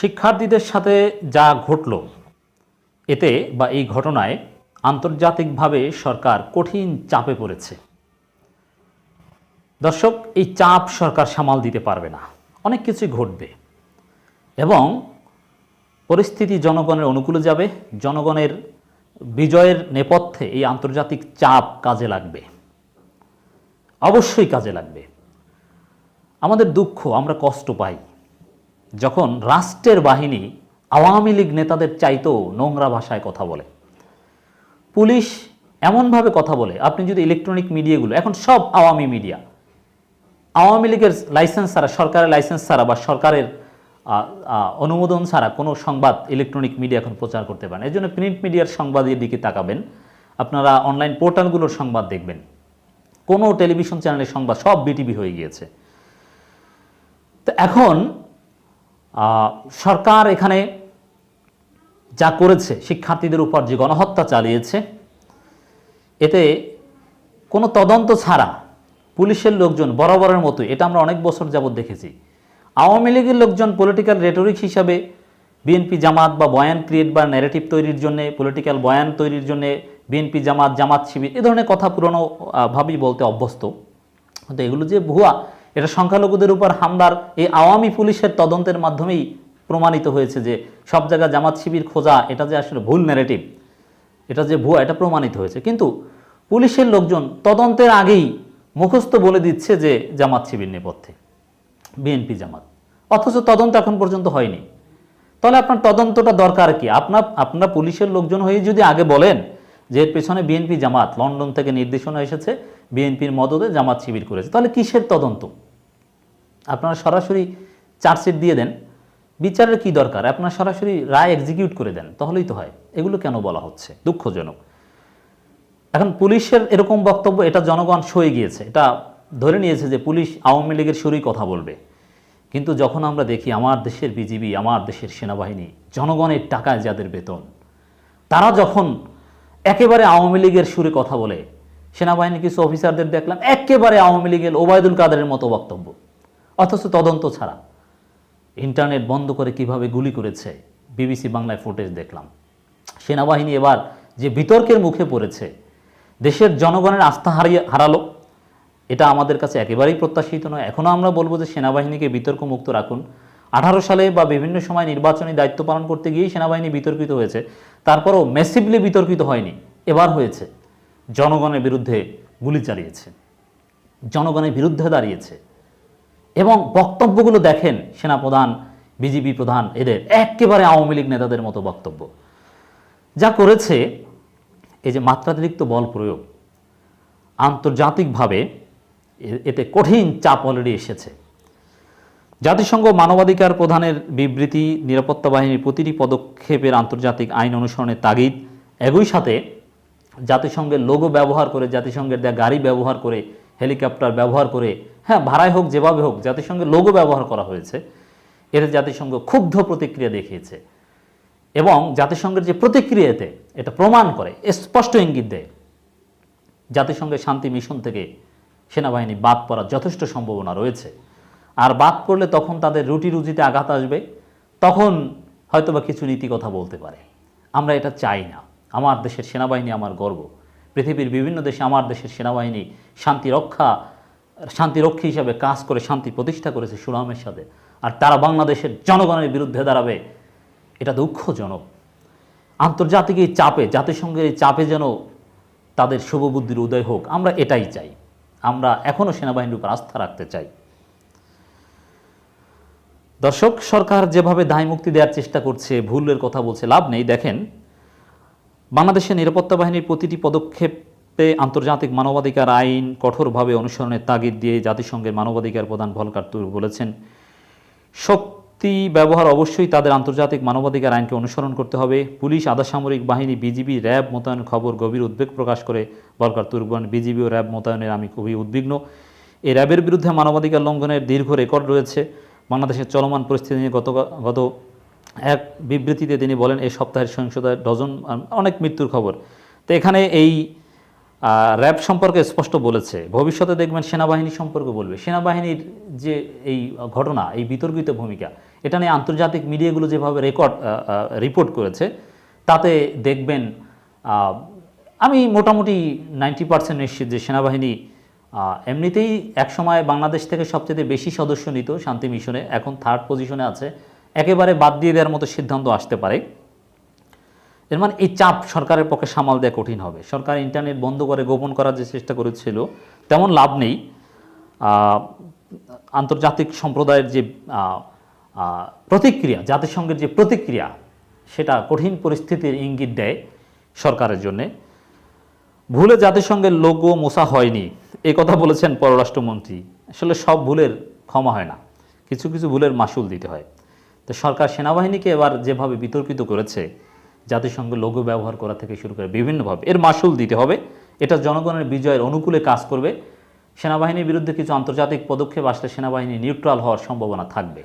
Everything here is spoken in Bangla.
শিক্ষার্থীদের সাথে যা ঘটল, এতে বা এই ঘটনায় আন্তর্জাতিকভাবে সরকার কঠিন চাপে পড়েছে। দর্শক, এই চাপ সরকার সামাল দিতে পারবে না। অনেক কিছুই ঘটবে এবং পরিস্থিতি জনগণের অনুকূলে যাবে। জনগণের বিজয়ের নেপথ্যে এই আন্তর্জাতিক চাপ কাজে লাগবে। অবশ্যই কাজে লাগবে। আমাদের দুঃখ, আমরা কষ্ট পাই। যখন রাষ্ট্রের বাহিনী আওয়ামী লীগ নেতাদের চাইতেও নোংরা ভাষায় কথা বলে। পুলিশ এমনভাবে কথা বলে, আপনি যদি ইলেকট্রনিক মিডিয়াগুলো এখন সব আওয়ামী মিডিয়া আওয়ামী লীগের লাইসেন্স ছাড়া, সরকারের লাইসেন্স ছাড়া বা সরকারের অনুমোদন ছাড়া কোনো সংবাদ ইলেকট্রনিক মিডিয়া এখন প্রচার করতে পারেন এই জন্য প্রিন্ট মিডিয়ার সংবাদের দিকে তাকাবেন। আপনারা অনলাইন পোর্টালগুলোর সংবাদ দেখবেন। কোনো টেলিভিশন চ্যানেলের সংবাদ, সব বিটিভি হয়ে গিয়েছে। তো এখন সরকার এখানে যা করেছে শিক্ষার্থীদের উপর যে গণহত্যা চালিয়েছে এতে কোনো তদন্ত ছাড়া পুলিশের লোকজন বরাবরের মতো এটা আমরা অনেক বছর যাবৎ দেখেছি আওয়ামী লীগের লোকজন পলিটিক্যাল রেটরিক হিসাবে বিএনপি জামাত বা বয়ান ক্রিয়েট বা ন্যারেটিভ তৈরির জন্য পলিটিক্যাল বয়ান তৈরির জন্য বিএনপি জামাত জামাত শিবির এ ধরনের কথা পুরনো আহ, ভাবেই বলতে অভ্যস্ত। কিন্তু এগুলো যে ভুয়া এটা সংখ্যালঘুদের উপর হামলার এই আওয়ামী পুলিশের তদন্তের মাধ্যমেই প্রমাণিত হয়েছে যে সব জায়গায় জামাত শিবির খোঁজা, এটা যে আসলে ভুল ন্যারেটিভ এটা যে ভুয়া, এটা প্রমাণিত হয়েছে। কিন্তু পুলিশের লোকজন তদন্তের আগেই মুখস্থ বলে দিচ্ছে যে জামাত শিবির নেপথ্যে বিএনপি জামাত। অথচ তদন্ত এখন পর্যন্ত হয়নি। তাহলে আপনার তদন্তটা দরকার কি? আপনার আপনার পুলিশের লোকজন হয়ে যদি আগে বলেন যে এর পেছনে বিএনপি জামাত, লন্ডন থেকে নির্দেশনা এসেছে বিএনপির মদতে জামাত শিবির করেছে। তাহলে কিসের তদন্ত? আপনারা সরাসরি চার্জশিট দিয়ে দেন। বিচারের কি দরকার? আপনারা সরাসরি রায় এক্সিকিউট করে দেন। তাহলেই তো হয়। এগুলো কেন বলা হচ্ছে? দুঃখজনক। এখন পুলিশের এরকম বক্তব্য, এটা জনগণ সয়ে গিয়েছে। এটা ধরে নিয়েছে যে পুলিশ আওয়ামী লীগের সুরই কথা বলবে। কিন্তু যখন আমরা দেখি আমার দেশের বিজিবি, আমার দেশের সেনাবাহিনী, জনগণের টাকায় যাদের বেতন, তারা যখন একেবারে আওয়ামী লীগের সুরে কথা বলে সেনাবাহিনীর কিছু অফিসারদের দেখলাম, একেবারে আওয়ামী লীগের ওবায়দুল কাদেরের মতো বক্তব্য। অথচ তদন্ত ছাড়া। ইন্টারনেট বন্ধ করে কীভাবে গুলি করেছে, বিবিসি বাংলায় ফুটেজ দেখলাম। সেনাবাহিনী এবার যে বিতর্কের মুখে পড়েছে, দেশের জনগণের আস্থা হারিয়ে হারালো, এটা আমাদের কাছে একেবারেই প্রত্যাশিত নয়। এখনও আমরা বলব যে সেনাবাহিনীকে বিতর্ক মুক্ত রাখুন। আঠারো সালে বা বিভিন্ন সময় নির্বাচনী দায়িত্ব পালন করতে গিয়েই সেনাবাহিনী বিতর্কিত হয়েছে, তারপরও মেসিভলি বিতর্কিত হয়নি, এবার হয়েছে। জনগণের বিরুদ্ধে গুলি চালিয়েছে, জনগণের বিরুদ্ধে দাঁড়িয়েছে এবং বক্তব্যগুলো দেখেন সেনাপ্রধান, বিজিবি প্রধান, এদের একেবারে আওয়ামী লীগ নেতাদের মতো বক্তব্য। যা করেছে এই যে মাত্রাতিরিক্ত বল প্রয়োগ, আন্তর্জাতিকভাবে এতে কঠিন চাপ অলরেডি এসেছে। জাতিসংঘ মানবাধিকার প্রধানের বিবৃতি, নিরাপত্তা বাহিনীর প্রতিটি পদক্ষেপের আন্তর্জাতিক আইন অনুসরণের তাগিদ একই সাথে জাতিসংঘের লোগো ব্যবহার করে, জাতিসংঘের দেয়া গাড়ি ব্যবহার করে, হেলিকপ্টার ব্যবহার করে হ্যাঁ ভাড়ায় হোক, যেভাবে হোক, জাতিসংঘের লোগো ব্যবহার করা হয়েছে। এতে জাতিসংঘ ক্ষুব্ধ প্রতিক্রিয়া দেখিয়েছে। এবং জাতিসংঘের যে প্রতিক্রিয়াতে এটা প্রমাণ করে স্পষ্ট ইঙ্গিত দেয়। জাতিসংঘের শান্তি মিশন থেকে সেনাবাহিনী বাদ পড়ার যথেষ্ট সম্ভাবনা রয়েছে। আর বাদ পড়লে তখন তাদের রুটি রুজিতে আঘাত আসবে, তখন হয়তোবা কিছু নীতি কথা বলতে পারে। আমরা এটা চাই না। আমার দেশের সেনাবাহিনী আমার গর্ব। পৃথিবীর বিভিন্ন দেশে আমার দেশের সেনাবাহিনী শান্তি রক্ষা শান্তিরক্ষী হিসাবে কাজ করে, শান্তি প্রতিষ্ঠা করেছে সুনামের সাথে আর তারা বাংলাদেশের জনগণের বিরুদ্ধে দাঁড়াবে, এটা দুঃখজনক। আন্তর্জাতিক এই চাপে, জাতিসংঘের এই চাপে যেন তাদের শুভবুদ্ধির উদয় হোক, আমরা এটাই চাই। আমরা এখনও সেনাবাহিনীর উপর আস্থা রাখতে চাই। দর্শক, সরকার যেভাবে দায় মুক্তি দেওয়ার চেষ্টা করছে, ভুলের কথা বলছে, লাভ নেই। দেখেন বাংলাদেশের নিরাপত্তা বাহিনীর প্রতিটি পদক্ষেপে আন্তর্জাতিক মানবাধিকার আইন কঠোরভাবে অনুসরণের তাগিদ দিয়ে জাতিসংঘের মানবাধিকার প্রধান ভলকার তুর বলেছেন। শক্তি ব্যবহার অবশ্যই তাদের আন্তর্জাতিক মানবাধিকার আইনকে অনুসরণ করতে হবে। পুলিশ আধা সামরিক বাহিনী, বিজিবি, র্যাব মোতায়েন খবর গভীর উদ্বেগ প্রকাশ করে বলকার তুরবান বিজিবি ও র্যাব মোতায়েনের আমি খুবই উদ্বিগ্ন। এই র্যাবের বিরুদ্ধে মানবাধিকার লঙ্ঘনের দীর্ঘ রেকর্ড রয়েছে। বাংলাদেশের চলমান পরিস্থিতি নিয়ে গত গত এক বিবৃতিতে তিনি বলেন এই সপ্তাহের সহিংসতায় ডজন অনেক মৃত্যুর খবর। তো এখানে এই র্যাব সম্পর্কে স্পষ্ট বলেছে। ভবিষ্যতে দেখবেন সেনাবাহিনী সম্পর্কে বলবে। সেনাবাহিনীর যে এই ঘটনা, এই বিতর্কিত ভূমিকা, এটা নিয়ে আন্তর্জাতিক মিডিয়াগুলো যেভাবে রেকর্ড রিপোর্ট করেছে, তাতে দেখবেন আমি মোটামুটি নাইনটি পার্সেন্ট নিশ্চিত যে সেনাবাহিনী এমনিতেই একসময় বাংলাদেশ থেকে সবচেয়ে বেশি সদস্য নিত শান্তি মিশনে, এখন থার্ড পজিশনে আছে। একেবারে বাদ দিয়ে দেওয়ার মতো সিদ্ধান্ত আসতে পারে। এর মানে এই চাপ সরকারের পক্ষে সামাল দেওয়া কঠিন হবে। সরকার ইন্টারনেট বন্ধ করে গোপন করার যে চেষ্টা করেছিল, তেমন লাভ নেই। আন্তর্জাতিক সম্প্রদায়ের যে প্রতিক্রিয়া, জাতিসংঘের যে প্রতিক্রিয়া, সেটা কঠিন পরিস্থিতির ইঙ্গিত দেয় সরকারের জন্যে। ভুলে জাতিসংঘের লোগো মোছা হয়নি। এই কথা বলেছেন পররাষ্ট্রমন্ত্রী। আসলে সব ভুলের ক্ষমা হয় না। কিছু কিছু ভুলের মাসুল দিতে হয়। তো সরকার সেনাবাহিনীকে এবার যেভাবে বিতর্কিত করেছে, জাতিসংঘ লোগো ব্যবহার করা থেকে শুরু করে বিভিন্নভাবে, এর মাসুল দিতে হবে। এটা জনগণের বিজয়ের অনুকূলে কাজ করবে। সেনাবাহিনীর বিরুদ্ধে কিছু আন্তর্জাতিক পদক্ষেপ আসলে সেনাবাহিনী নিউট্রাল হওয়ার সম্ভাবনা থাকবে।